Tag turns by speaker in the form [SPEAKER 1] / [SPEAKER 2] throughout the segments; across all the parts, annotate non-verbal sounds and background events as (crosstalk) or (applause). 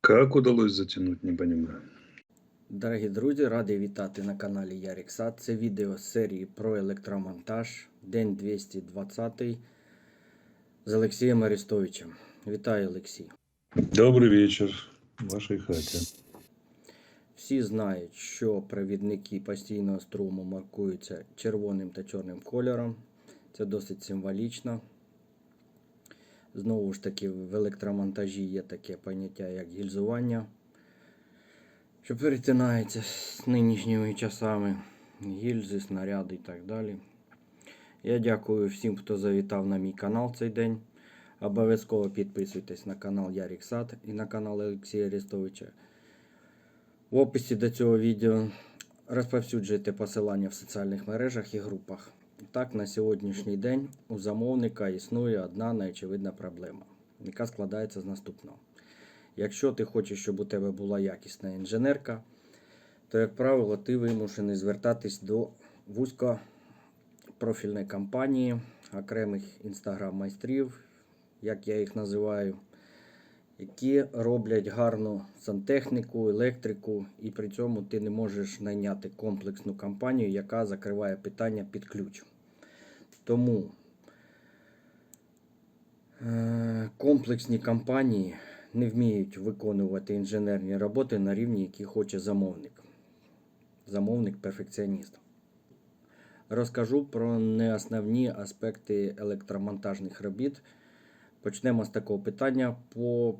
[SPEAKER 1] Как удалось затянуть, не понимаю.
[SPEAKER 2] Дорогі друзі, радий вітати на каналі Ярік Сад. Це відео з серії про електромонтаж, день 220 з Олексієм Арестовичем. Вітаю, Олексій.
[SPEAKER 1] Добрый вечер в вашей хате.
[SPEAKER 2] Всі знають, що провідники постійного струму маркуються червоним та чорним кольором. Це досить символічно. Знову ж таки, в електромонтажі є таке поняття, як гільзування, що перетинається з нинішніми часами. Гільзи, снаряди і так далі. Я дякую всім, хто завітав на мій канал цей день. Обов'язково підписуйтесь на канал Ярік Сад і на канал Олексія Арестовича. В описі до цього відео розповсюджуйте посилання в соціальних мережах і групах. Так, на сьогоднішній день у замовника існує одна неочевидна проблема, яка складається з наступного. Якщо ти хочеш, щоб у тебе була якісна інженерка, то, як правило, ти вимушений звертатись до вузькопрофільної компанії, окремих інстаграм-майстрів, як я їх називаю, які роблять гарну сантехніку, електрику, і при цьому ти не можеш найняти комплексну компанію, яка закриває питання під ключ. Тому е, комплексні компанії не вміють виконувати інженерні роботи на рівні, який хоче замовник. Замовник перфекціоніст. Розкажу про неосновні аспекти електромонтажних робіт. Почнемо з такого питання по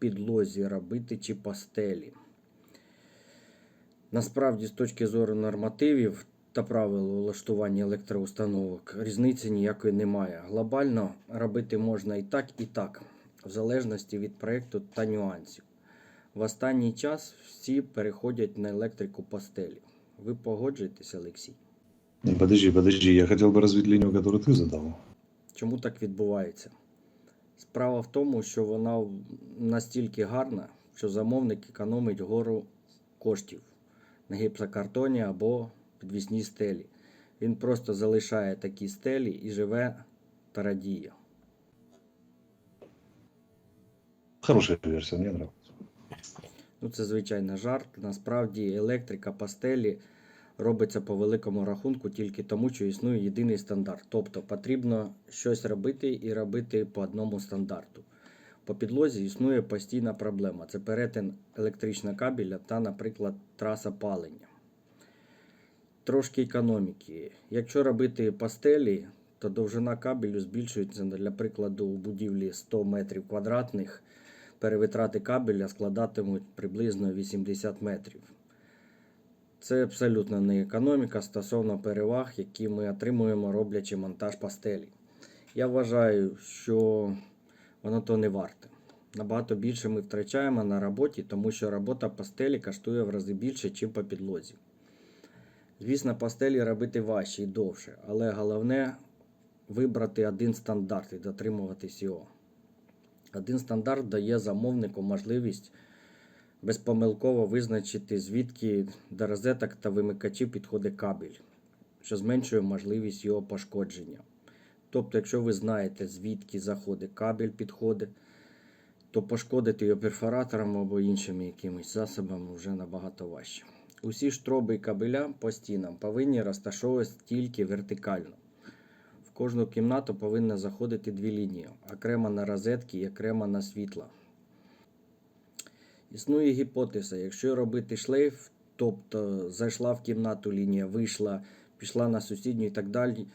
[SPEAKER 2] підлозі робити чи пастелі. Насправді, з точки зору нормативів та правил улаштування електроустановок, різниці ніякої немає. Глобально робити можна і так, і так, в залежності від проєкту та нюансів. В останній час всі переходять на електрику пастелі. Ви погоджуєтесь, Олексій?
[SPEAKER 1] Подожди, подожди, я бы развить линию, которую ты задал.
[SPEAKER 2] Чому так відбувається? Справа в тому, що вона настільки гарна, що замовник економить гору коштів на гіпсокартоні або підвісній стелі. Він просто залишає такі стелі і живе та радіє.
[SPEAKER 1] Хорошая версия, мне нравится.
[SPEAKER 2] Ну, це звичайно жарт. Насправді електрика пастелі робиться по великому рахунку тільки тому, що існує єдиний стандарт. Тобто потрібно щось робити і робити по одному стандарту. По підлозі існує постійна проблема. Це перетин електричного кабеля та, наприклад, траса палення. Трошки економіки. Якщо робити пастелі, то довжина кабелю збільшується, для прикладу, у будівлі 100 метрів квадратних перевитрати кабеля складатимуть приблизно 80 метрів. Це абсолютно не економіка стосовно переваг, які ми отримуємо, роблячи монтаж пастелі. Я вважаю, що воно то не варте. Набагато більше ми втрачаємо на роботі, тому що робота пастелі коштує в рази більше, ніж по підлозі. Звісно, пастелі робити важче і довше, але головне вибрати один стандарт і дотримуватись його. Один стандарт дає замовнику можливість безпомилково визначити, звідки до розеток та вимикачів підходить кабель, що зменшує можливість його пошкодження. Тобто, якщо ви знаєте, звідки заходить кабель підходить, то пошкодити його перфоратором або іншими якимись засобами вже набагато важче. Усі штроби і кабеля по стінам повинні розташовуватися тільки вертикально. В кожну кімнату повинно заходити дві лінії, окремо на розетки і окремо на світло. Існує гіпотеза, якщо робити шлейф, тобто зайшла в кімнату лінія, вийшла, пішла на сусідню і так далі,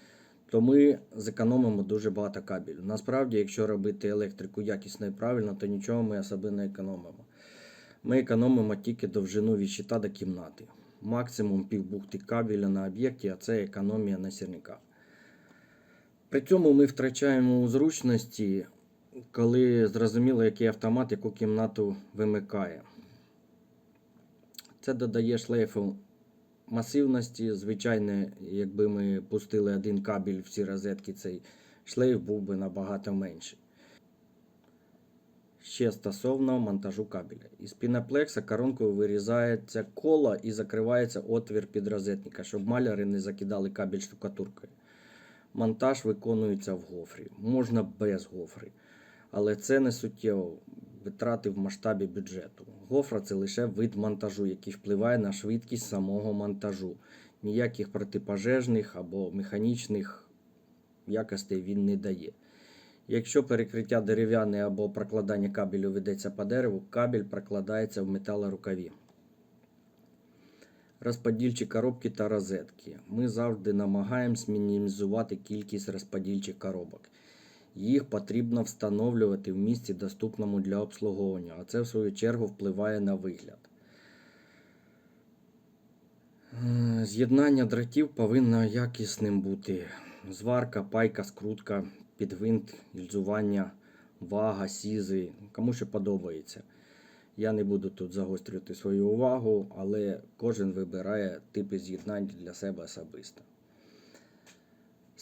[SPEAKER 2] то ми зекономимо дуже багато кабелю. Насправді, якщо робити електрику якісно і правильно, то нічого ми особи не економимо. Ми економимо тільки довжину від щита до кімнати. Максимум півбухти кабеля на об'єкті, а це економія на сірниках. При цьому ми втрачаємо у зручності, коли зрозуміло, який автомат яку кімнату вимикає. Це додає шлейфу масивності. Звичайно, якби ми пустили один кабель в всі розетки, цей шлейф був би набагато менший. Ще стосовно монтажу кабеля. Із піноплекса коронкою вирізається коло і закривається отвір під розетника, щоб маляри не закидали кабель штукатуркою. Монтаж виконується в гофрі. Можна без гофри. Але це не суттєво витрати в масштабі бюджету. Гофра це лише вид монтажу, який впливає на швидкість самого монтажу. Ніяких протипожежних або механічних якостей він не дає. Якщо перекриття дерев'яне або прокладання кабелю ведеться по дереву, кабель прокладається в металорукаві. Розподільчі коробки та розетки. Ми завжди намагаємось мінімізувати кількість розподільчих коробок. Їх потрібно встановлювати в місці, доступному для обслуговування, а це в свою чергу впливає на вигляд. Е, З'єднання дротів повинно якісним бути. Зварка, пайка, скрутка, підгвинт, гільзування, вага, сізи. Кому що подобається. Я не буду тут загострювати свою увагу, але кожен вибирає типи з'єднань для себе особисто.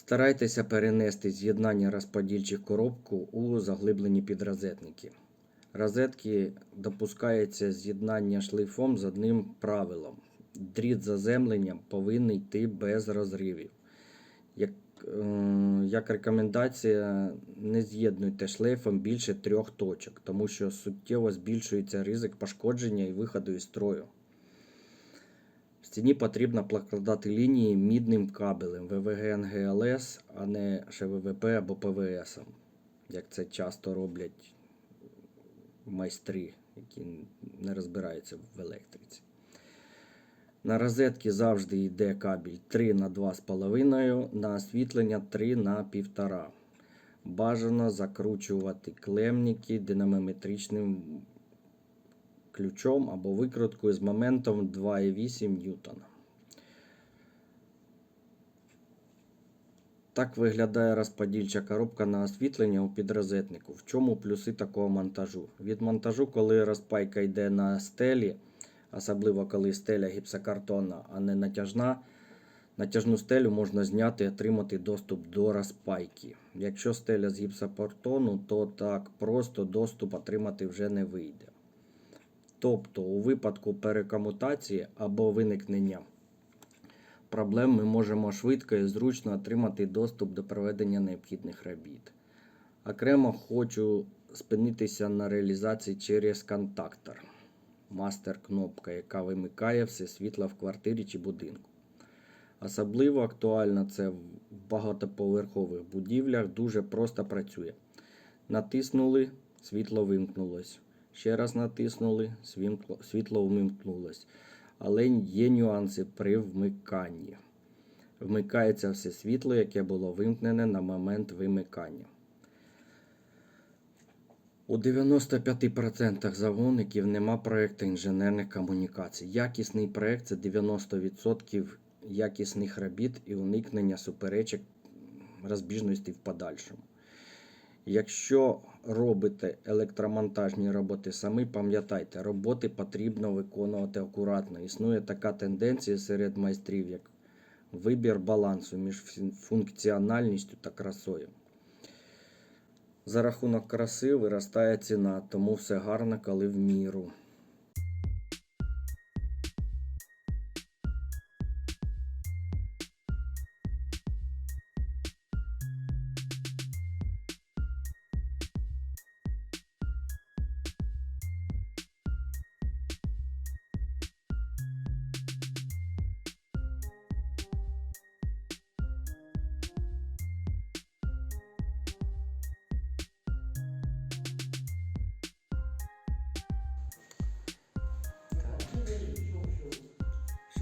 [SPEAKER 2] Старайтеся перенести з'єднання розподільчих коробку у заглиблені підрозетники. Розетки допускається з'єднання шлейфом з одним правилом. Дріт заземлення повинен йти без розривів. Як, е, як рекомендація, не з'єднуйте шлейфом більше трьох точок, тому що суттєво збільшується ризик пошкодження і виходу із строю. Стіні потрібно прокладати лінії мідним кабелем ВВГ НГЛС, а не ШВВП або ПВС, як це часто роблять майстри, які не розбираються в електриці. На розетки завжди йде кабель 3 на 2,5, на освітлення 3 на 1,5. Бажано закручувати клемники динамометричним ключом або викруткою з моментом 2,8 ньютона. Так виглядає розподільча коробка на освітлення у підрозетнику. В чому плюси такого монтажу? Від монтажу, коли розпайка йде на стелі, особливо коли стеля гіпсокартонна, а не натяжна, натяжну стелю можна зняти і отримати доступ до розпайки. Якщо стеля з гіпсокартону, то так просто доступ отримати вже не вийде. Тобто, у випадку перекомутації або виникнення проблем ми можемо швидко і зручно отримати доступ до проведення необхідних робіт. Окремо хочу спинитися на реалізації через контактор. Мастер-кнопка, яка вимикає все світло в квартирі чи будинку. Особливо актуально це в багатоповерхових будівлях дуже просто працює. Натиснули, світло вимкнулось. Ще раз натиснули, світло, вимкнулось. Але є нюанси при вмиканні. Вмикається все світло, яке було вимкнене на момент вимикання. У 95% замовників нема проєкту інженерних комунікацій. Якісний проєкт це 90% якісних робіт і уникнення суперечок розбіжностей в подальшому. Якщо робите електромонтажні роботи самі, пам'ятайте, роботи потрібно виконувати акуратно. Існує така тенденція серед майстрів, як вибір балансу між функціональністю та красою. За рахунок краси виростає ціна, тому все гарно, коли в міру.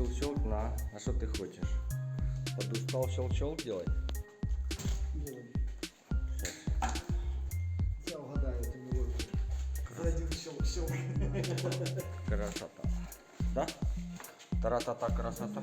[SPEAKER 2] Щелчок на. А що ти хочеш? Подустал щелчок делать?
[SPEAKER 3] Я угадаю эту мелодию. Один щелк-щелк.
[SPEAKER 2] Красота. Да? Тара-та-та, красота.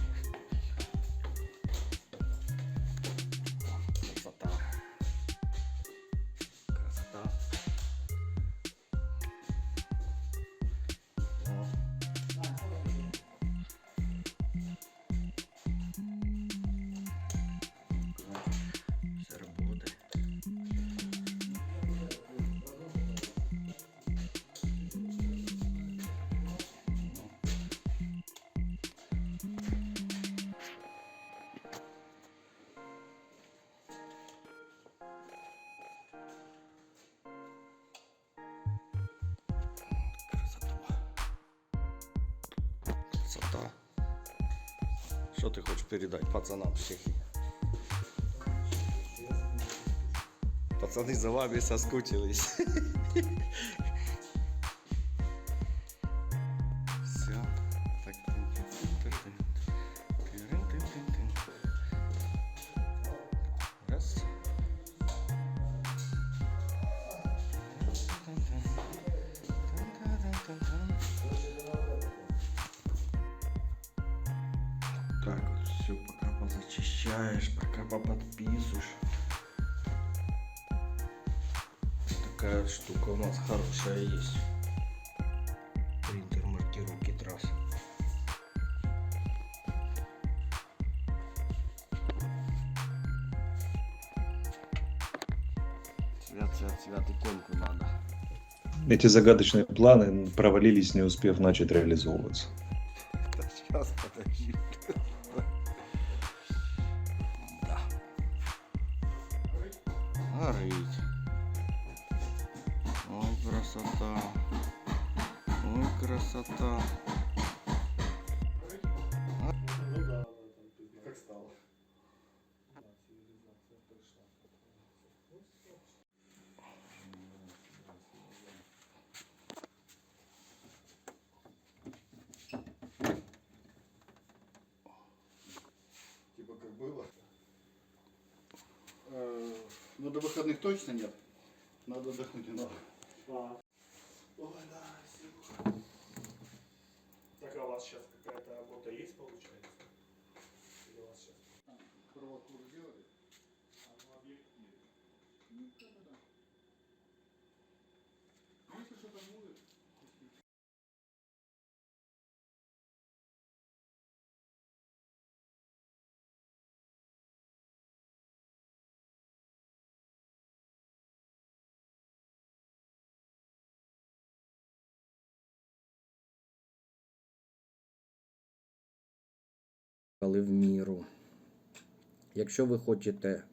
[SPEAKER 2] Що ты хочешь передать пацанам всех. Пацаны, за вами соскучились. (laughs) Так вот все пока позачищаешь, пока поподписываешь. Такая штука у нас хорошая есть. Принтер маркировки трасс. Цвет, цвет, цвет, иконку надо.
[SPEAKER 1] Эти загадочные планы провалились, не успев начать реализовываться. (laughs)
[SPEAKER 2] Сейчас, подожди.
[SPEAKER 4] До выходных точно нет. Надо отдохнуть немного.
[SPEAKER 2] Але в міру. Якщо ви хочете,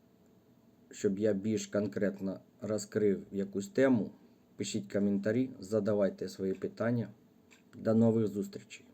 [SPEAKER 2] щоб я більш конкретно розкрив якусь тему, пишіть коментарі, задавайте свої питання. До нових зустрічей!